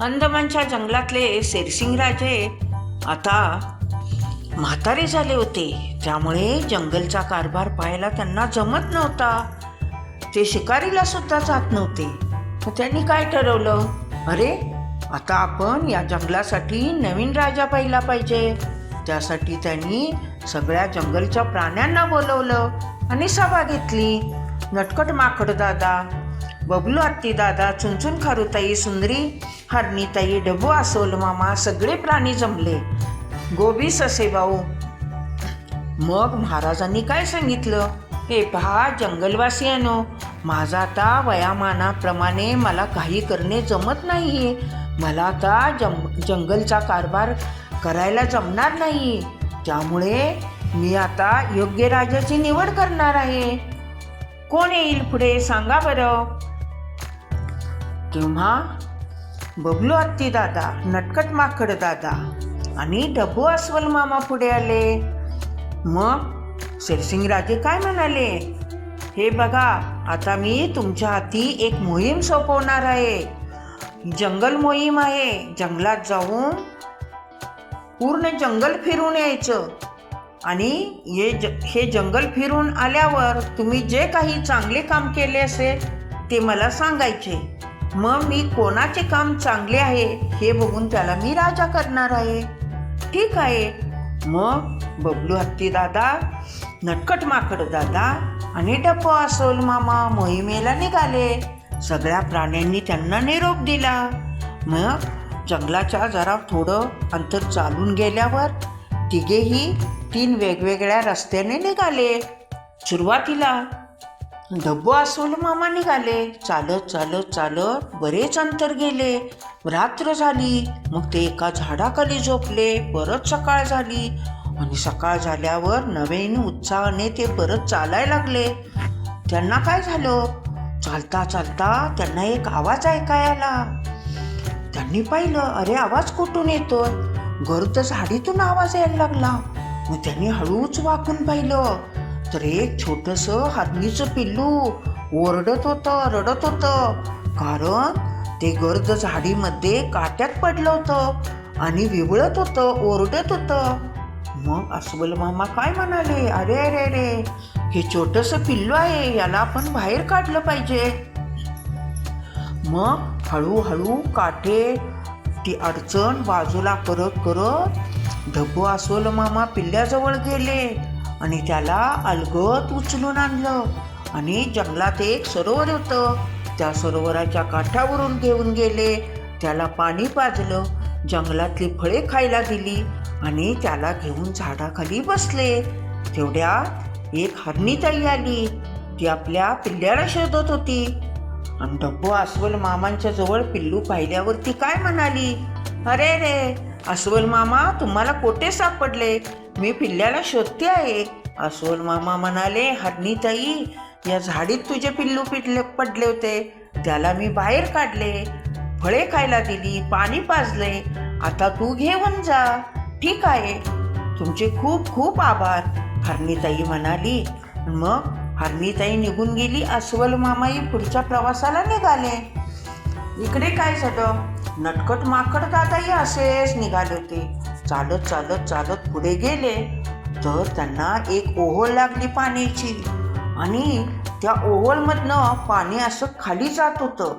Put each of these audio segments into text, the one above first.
अंदमानच्या जंगलातले शेरसिंगराजे आता म्हातारे झाले होते. त्यामुळे जंगलचा कारभार पाहायला त्यांना जमत नव्हता. ते शिकारीला सुद्धा जात नव्हते. मग त्यांनी काय ठरवलं? अरे आता आपण या जंगलासाठी नवीन राजा पाहिला पाहिजे. त्यासाठी त्यांनी सगळ्या जंगलच्या प्राण्यांना बोलवलं आणि सभा घेतली. नटकट माकड दादा बबलू आत्ती दादा चुनचुन खारुताई सुंदरी हरणीताई डबू आसोल मामा सगळे प्राणी जमले. गोबी ससेभाऊ मग महाराजांनी काय सांगितलं? हे पहा जंगलवासियानो माझा आता वयामानाप्रमाणे मला काही करणे जमत नाही मला आता जम जंगलचा कारभार करायला जमणार नाही. त्यामुळे मी आता योग्य राजाची निवड करणार आहे. कोण येईल पुढे? सांगा बरं. तेव्हा बबलू आत्ती दादा नटकट माकड दादा आणि डबू अस्वल मामा पुढे आले. मग शेरसिंगराजे काय म्हणाले? हे बघा आता मी तुमच्या हाती एक मोहीम सोपवणार आहे. जंगल मोहीम आहे. जंगलात जाऊन पूर्ण जंगल फिरून यायचं. आणि हे ज हे जंगल फिरून आल्यावर तुम्ही जे काही चांगले काम केले असेल ते मला सांगायचे. मग मी कोणाचे काम चांगले आहे हे बघून त्याला मी राजा करणार आहे. ठीक आहे. मग बबलू हत्ती दादा नटकट माकड दादा आणि डब्बो असोल मामा मोहिमेला निघाले. सगळ्या प्राण्यांनी त्यांना निरोप दिला. मग जंगलाच्या जरा थोडं अंतर चालून गेल्यावर तिघेही तीन वेगवेगळ्या रस्त्याने निघाले. सुरुवातीला डब्बू अस्वल मामा निघाले. चालत चालत चालत बरेच अंतर गेले. रात्र झाली. मग ते एका झाडाखाली झोपले. परत सकाळ झाली. आणि सकाळ झाल्यावर नवीन उत्साहाने ते परत चालायला लागले. त्यांना काय झालं? चालता चालता त्यांना एक आवाज ऐकायला त्यांनी पाहिलं अरे आवाज कुठून येतोय? गर्द झाडीतून आवाज यायला लागला. मग त्यांनी हळूच वाकून पाहिलं. तर एक छोटस हरणीचं पिल्लू ओरडत होतं रडत होतं. कारण ते गर्द झाडीमध्ये काट्यात पडलं होतं आणि विवळत होतं ओरडत होतं. मग अस्वल मामा काय म्हणाले? अरे अरे अरे हे छोटस पिल्लू आहे याला आपण बाहेर काढलं पाहिजे. मग हळूहळू काटे ती अडचण बाजूला करत करत ढबू अस्वल मामा पिल्ल्याजवळ गेले. आणि त्याला अलगत उचलून आणलं. आणि जंगलात एक सरोवर होतं. त्या सरोवराच्या काठावरून घेऊन गेले. त्याला पाणी पाजलं. जंगलातली फळे खायला दिली आणि त्याला घेऊन झाडाखाली बसले. तेवढ्यात एक हरणीताई आली. ती आपल्या पिल्ल्याला शोधत होती. आणि डब्बू अस्वल मामांच्या जवळ पिल्लू पाहिल्यावर ती काय म्हणाली? अरे रे अस्वल मामा तुम्हाला कोठे सापडले मी पिल्ल्याला शोधते आहे. अस्वल मामा म्हणाले हरणीताई या झाडीत तुझे पिल्लू पिटले पडले होते. त्याला मी बाहेर काढले. फळे खायला दिली पाणी पाजले. आता तू घेऊन जा. ठीक आहे. तुमचे खूप खूप आभार. हरणीताई म्हणाली. मग हरणीताई निघून गेली. अस्वल मामाई पुढच्या प्रवासाला निघाले. इकडे काय झालं? नटकट माकड दादाही असेच निघाले होते. चालत चालत चालत पुढे गेले. तर त्यांना एक ओहोळ लागली पाण्याची. आणि त्या ओहोळमधनं पाणी असं खाली जात होतं.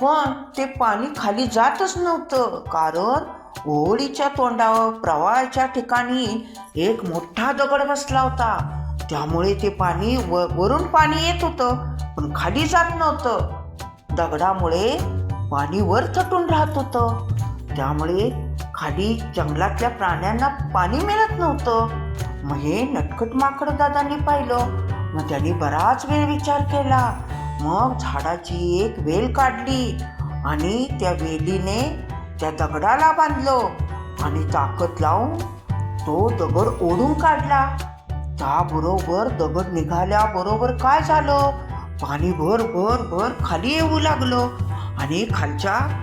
पण ते पाणी खाली जातच नव्हतं. कारण ओहोळीच्या तोंडावर प्रवाहाच्या ठिकाणी एक मोठा दगड बसला होता. त्यामुळे ते पाणी व वरून पाणी येत होतं पण खाली जात नव्हतं. दगडामुळे पाणी वर थटून राहत होतं. त्यामुळे खाली जंगलातल्या प्राण्यांना पाणी मिळत नव्हतं. मग हे नटखट माकड दादांनी पाहिलं. मग त्यांनी बराच वेळ विचार केला. मग झाडाची एक वेल काढली आणि त्या वेलीने त्या दगडाला बांधलं आणि ताकद लावून तो दगड ओढून काढला. त्याबरोबर दगड निघाल्याबरोबर काय झालं? पाणी भर भर भर खाली येऊ लागलं. आणि खालच्या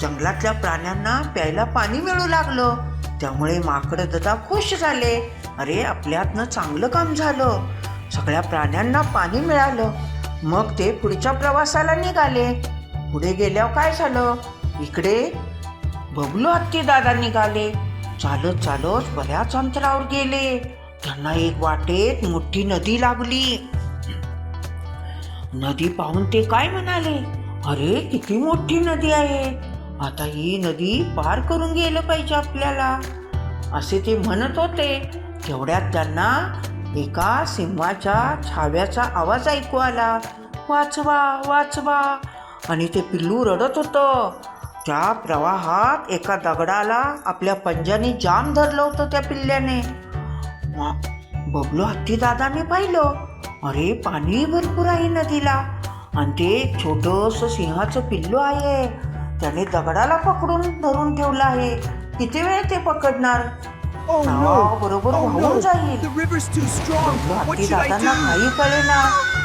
जंगलातल्या प्राण्यांना प्यायला पाणी मिळू लागलं. त्यामुळे माकड दादा खुश झाले. अरे आपल्यातनं चांगलं काम झालं. सगळ्या प्राण्यांना पाणी मिळालं. मग ते पुढच्या प्रवासाला निघाले. पुढे गेल्यावर काय झालं? इकडे बबलू हत्ती दादा निघाले. चालत चालत बऱ्याच अंतरावर गेले. त्यांना एक वाटेत मोठी नदी लागली. नदी पाहून ते काय म्हणाले? अरे किती मोठी नदी आहे. आता ही नदी पार करून गेलं पाहिजे आपल्याला. असे ते म्हणत होते. तेवढ्यात त्यांना एका सिंहाच्या छाव्याचा आवाज ऐकू आला. वाचवा वाचवा. आणि ते पिल्लू रडत होतं. त्या प्रवाहात एका दगडाला आपल्या पंजाने जाम धरलं होतं त्या पिल्ल्याने. वा- बबलू हत्ती दादाने पाहिलं. अरे पाणी भरपूर आहे नदीला. आणि ते एक छोटस सिंहाचं पिल्लू आहे त्याने दगडाला पकडून धरून ठेवलं आहे किती वेळ ते पकडणार Oh! बरोबर Oh वाहून! जाईल हत्ती दादांना? काही कळेना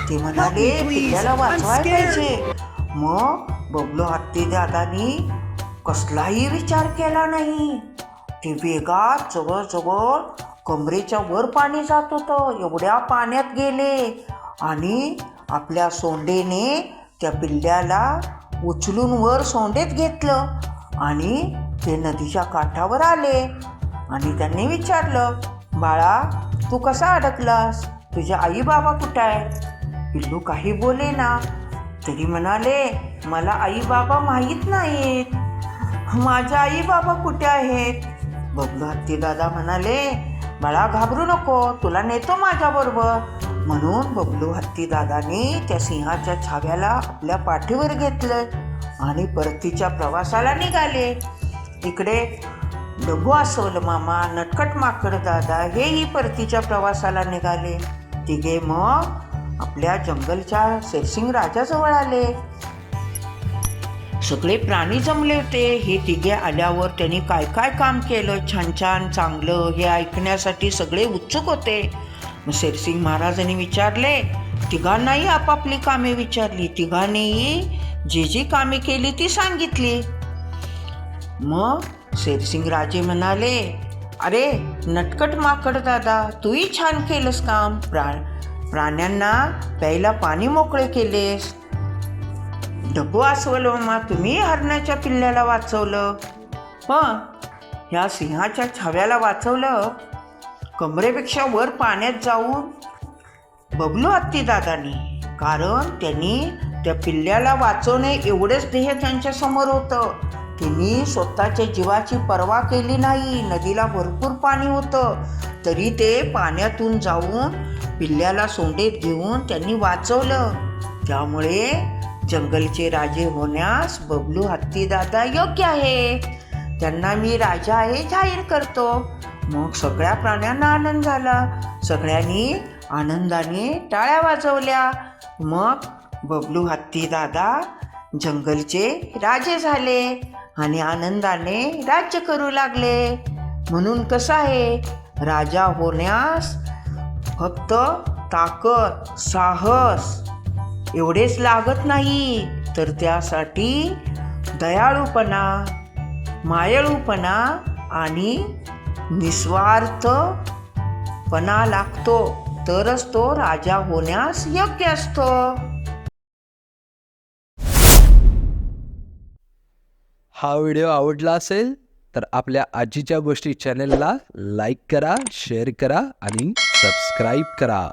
ते म्हणाले. पिल्ल्याला scared. पाहिजे मग बबलू हत्ती दादानी कसलाही विचार केला नाही ते वेगात जवळजवळ कमरेच्या वर पाणी जात होतं एवढ्या पाण्यात गेले आणि आपल्या सोंडेने त्या पिल्ल्याला उचलून वर सोंडेत घेतलं आणि ते नदीच्या काठावर आले. आणि त्यांनी विचारलं बाळा तू कसा अडकलास? तुझे आई बाबा कुठं आहे पिल्लू काही बोले ना. तरी म्हणाले मला आई बाबा माहीत नाहीत. माझ्या आई बाबा कुठे आहेत? बबलू हत्ती दादा म्हणाले बाळा घाबरू नको. तुला नेतो माझ्याबरोबर. म्हणून बबलू हत्ती दादाने त्या सिंहाच्या छाव्याला आपल्या पाठीवर घेतलं आणि परतीच्या प्रवासाला निघाले. इकडे डबू असवलं मामा नटकट माकड दादा हेही परतीच्या प्रवासाला निघाले. तिघे मग आपल्या जंगलच्या शेरसिंग राजाजवळ आले. सगळे प्राणी जमले होते. हे तिघे आल्यावर त्यांनी काय काय काम केलं? छान छान चांगलं हे ऐकण्यासाठी सगळे उत्सुक होते. मग शेरसिंग महाराजांनी विचारले तिघांनाही आपापली कामे विचारली. तिघांनीही जी जी कामे केली ती सांगितली. मग शेरसिंग राजे म्हणाले अरे नटकट माकड दादा तूही छान केलंस काम. प्रा प्राण्यांना प्यायला पाणी मोकळे केलेस. डबू आसवलं मामा तुम्ही हरणाच्या पिल्ल्याला वाचवलं. पण ह्या सिंहाच्या छाव्याला वाचवलं? कमरेपेक्षा वर पाण्यात जाऊन बबलू हत्ती दादानी कारण त्यांनी त्या पिल्ल्याला वाचवणे एवढेच ध्येय त्यांच्यासमोर होतं. त्यांनी स्वतःच्या जीवाची पर्वा केली नाही नदीला भरपूर पाणी होतं. तरी ते पाण्यातून जाऊन पिल्ल्याला सोंडेत घेऊन त्यांनी वाचवलं. त्यामुळे जंगलचे राजे होण्यास बबलू हत्ती दादा योग्य आहे. त्यांना मी राजा आहे जाहीर करतो. मग सगळ्या प्राण्यांना आनंद झाला. सगळ्यांनी आनंदाने टाळ्या वाजवल्या. मग बबलू हत्ती दादा जंगलचे राजे झाले आणि आनंदाने राज्य करू लागले. म्हणून कसं आहे? राजा होण्यास फक्त ताकद साहस एवढेच लागत नाही तर त्यासाठी दयाळूपणा मायाळूपणा आणि निस्वार्थपणा लागतो तरच तो राजा होण्यास योग्य असतो. हा व्हिडिओ आवडला असेल तर आपल्या आजीच्या गोष्टी चॅनेलला लाईक करा शेअर करा आणि सबस्क्राईब करा.